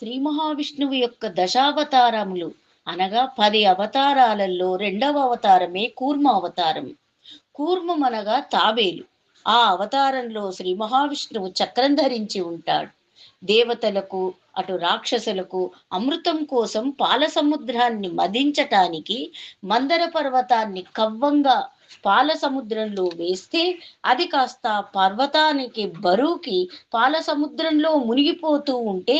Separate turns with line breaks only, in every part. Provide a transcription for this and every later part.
శ్రీ మహావిష్ణువు యొక్క దశావతారములు అనగా పది అవతారాలలో రెండవ అవతారమే కూర్మ అవతారం. కూర్మం అనగా తాబేలు. ఆ అవతారంలో శ్రీ మహావిష్ణువు చక్రం ధరించి ఉంటాడు. దేవతలకు అటు రాక్షసులకు అమృతం కోసం పాల సముద్రాన్ని మదించటానికి మందర పర్వతాన్ని కవ్వంగా పాల సముద్రంలో వేస్తే అది కాస్త పర్వతానికి బరువుకి పాల సముద్రంలో మునిగిపోతూ ఉంటే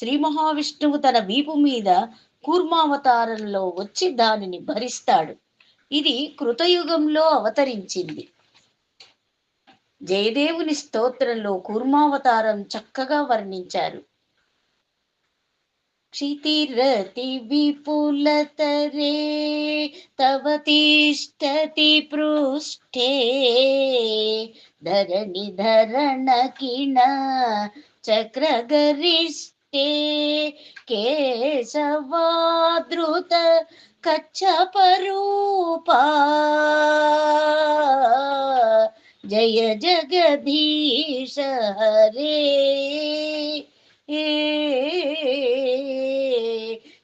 శ్రీ మహావిష్ణువు తన వీపు మీద కూర్మావతారంలో వచ్చి దానిని భరిస్తాడు ఇది కృతయుగంలో అవతరించింది జయదేవుని స్తోత్రంలో కూర్మావతారం చక్కగా వర్ణించారు क्षितिरति विपुलतरे तव तिष्ठति पृष्ठे धरणि धरणकिण चक्रगरिष्ठे केशवादृत कच्छपरूपा जय जगदीश हरे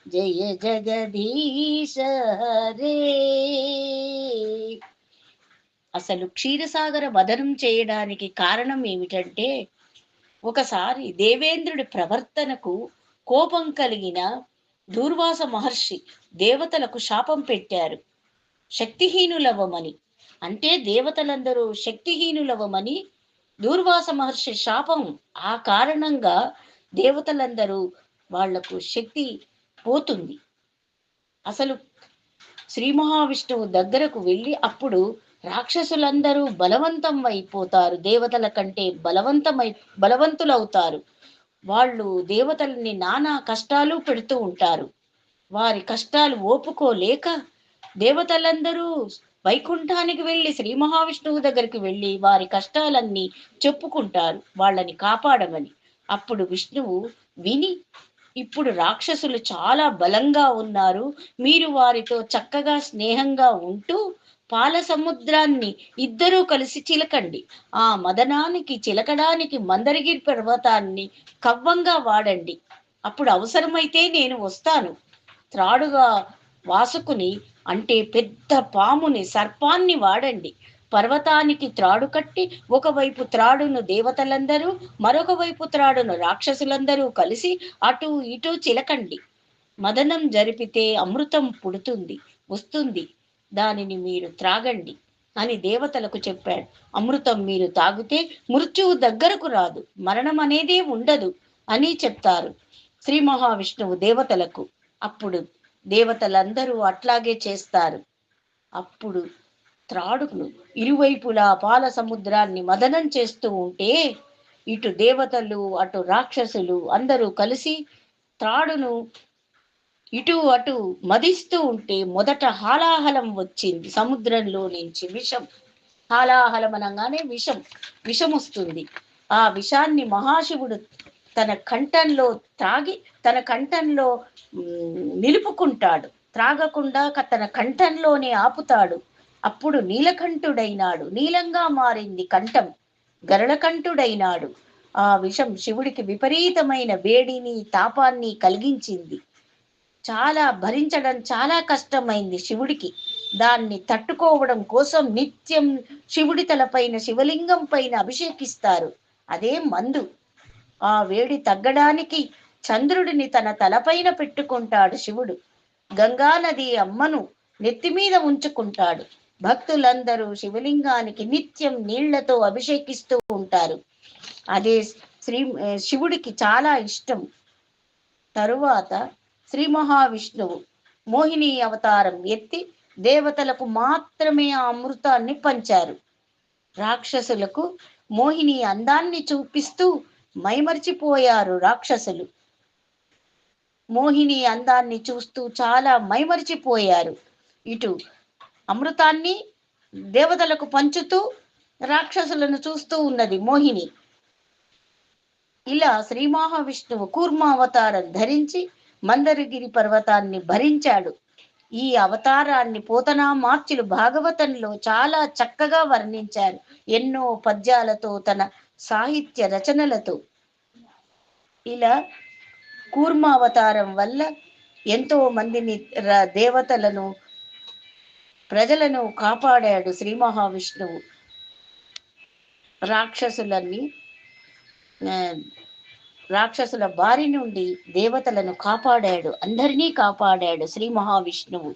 జయ జగదీశ హరే అసలు క్షీరసాగర వదనం చేయడానికి కారణం ఏమిటంటే ఒకసారి దేవేంద్రుడి ప్రవర్తనకు కోపం కలిగిన దూర్వాస మహర్షి దేవతలకు శాపం పెట్టారు. శక్తిహీనులవ్వమని అంటే దేవతలందరూ శక్తిహీనులవ్వమని దూర్వాస మహర్షి శాపం ఆ కారణంగా దేవతలందరూ వాళ్ళకు శక్తి పోతుంది. అసలు శ్రీ మహావిష్ణువు దగ్గరకు వెళ్ళి అప్పుడు రాక్షసులందరూ బలవంతం అయిపోతారు. దేవతల కంటే బలవంతమై బలవంతులవుతారు. వాళ్ళు దేవతల్ని నానా కష్టాలు పెడుతూ ఉంటారు. వారి కష్టాలు ఓపుకోలేక దేవతలందరూ వైకుంఠానికి వెళ్ళి శ్రీ మహావిష్ణువు దగ్గరికి వెళ్ళి వారి కష్టాలన్నీ చెప్పుకుంటారు వాళ్ళని కాపాడమని. అప్పుడు విష్ణువు విని ఇప్పుడు రాక్షసులు చాలా బలంగా ఉన్నారు. మీరు వారితో చక్కగా స్నేహంగా ఉంటూ పాల సముద్రాన్ని ఇద్దరూ కలిసి చిలకండి. ఆ మదనానికి చిలకడానికి మందరగిరి పర్వతాన్ని కవ్వంగా వాడండి. అప్పుడు అవసరమైతే నేను వస్తాను. త్రాడుగా వాసుకుని అంటే పెద్ద పాముని సర్పాన్ని వాడండి. పర్వతానికి త్రాడు కట్టి ఒకవైపు త్రాడును దేవతలందరూ మరొక వైపు త్రాడును రాక్షసులందరూ కలిసి అటు ఇటు చిలకండి. మదనం జరిపితే అమృతం పుడుతుంది వస్తుంది. దానిని మీరు త్రాగండి అని దేవతలకు చెప్పాడు. అమృతం మీరు తాగితే మృత్యువు దగ్గరకు రాదు మరణం అనేదే ఉండదు అని చెప్తారు శ్రీ మహావిష్ణువు దేవతలకు. అప్పుడు దేవతలందరూ అట్లాగే చేస్తారు. అప్పుడు త్రాడుకులు ఇరువైపులా పాల సముద్రాన్ని మదనం చేస్తూ ఉంటే ఇటు దేవతలు అటు రాక్షసులు అందరూ కలిసి త్రాడును ఇటు అటు మదిస్తూ ఉంటే మొదట హాలాహలం వచ్చింది. సముద్రంలో నుంచి విషం. హాలాహలం అనగానే విషం. విషం వస్తుంది. ఆ విషాన్ని మహాశివుడు తన కంఠంలో త్రాగి తన కంఠంలో నిలుపుకుంటాడు. త్రాగకుండా తన కంఠంలోనే ఆపుతాడు. అప్పుడు నీలకంఠుడైనాడు. నీలంగా మారింది కంఠం. గరళకంఠుడైనాడు ఆ విషం శివుడికి విపరీతమైన వేడిని తాపాన్ని కలిగించింది. చాలా భరించడం చాలా కష్టమైంది శివుడికి. దాన్ని తట్టుకోవడం కోసం నిత్యం శివుడి తలపైన శివలింగం పైన అభిషేకిస్తారు. అదే మందు. ఆ వేడి తగ్గడానికి చంద్రుడిని తన తలపైన పెట్టుకుంటాడు శివుడు. గంగా నది అమ్మను నెత్తి మీద ఉంచుకుంటాడు. భక్తులందరూ శివలింగానికి నిత్యం నీళ్ళతో అభిషేకిస్తూ ఉంటారు. అదే శ్రీ శివుడికి చాలా ఇష్టం. తరువాత శ్రీ మహావిష్ణువు మోహిని అవతారం ఎత్తి దేవతలకు మాత్రమే ఆ అమృతాన్ని పంచారు. రాక్షసులకు మోహిని అందాన్ని చూపిస్తూ మైమర్చిపోయారు రాక్షసులు. మోహిని అందాన్ని చూస్తూ చాలా మైమరిచిపోయారు. ఇటు అమృతాన్ని దేవతలకు పంచుతూ రాక్షసులను చూస్తూ ఉన్నది మోహిని. ఇలా శ్రీ మహావిష్ణువు కూర్మావతారం ధరించి మందరగిరి పర్వతాన్ని భరించాడు. ఈ అవతారాన్ని పోతనా మార్చులు భాగవతంలో చాలా చక్కగా వర్ణించారు. ఎన్నో పద్యాలతో తన సాహిత్య రచనలతో. ఇలా కూర్మావతారం వల్ల ఎంతో మందిని దేవతలను ప్రజలను కాపాడాడు శ్రీ మహావిష్ణువు. రాక్షసులన్నీ ఆ, రాక్షసుల బారి నుండి దేవతలను కాపాడాడు. అందరినీ కాపాడాడు శ్రీ మహావిష్ణువు.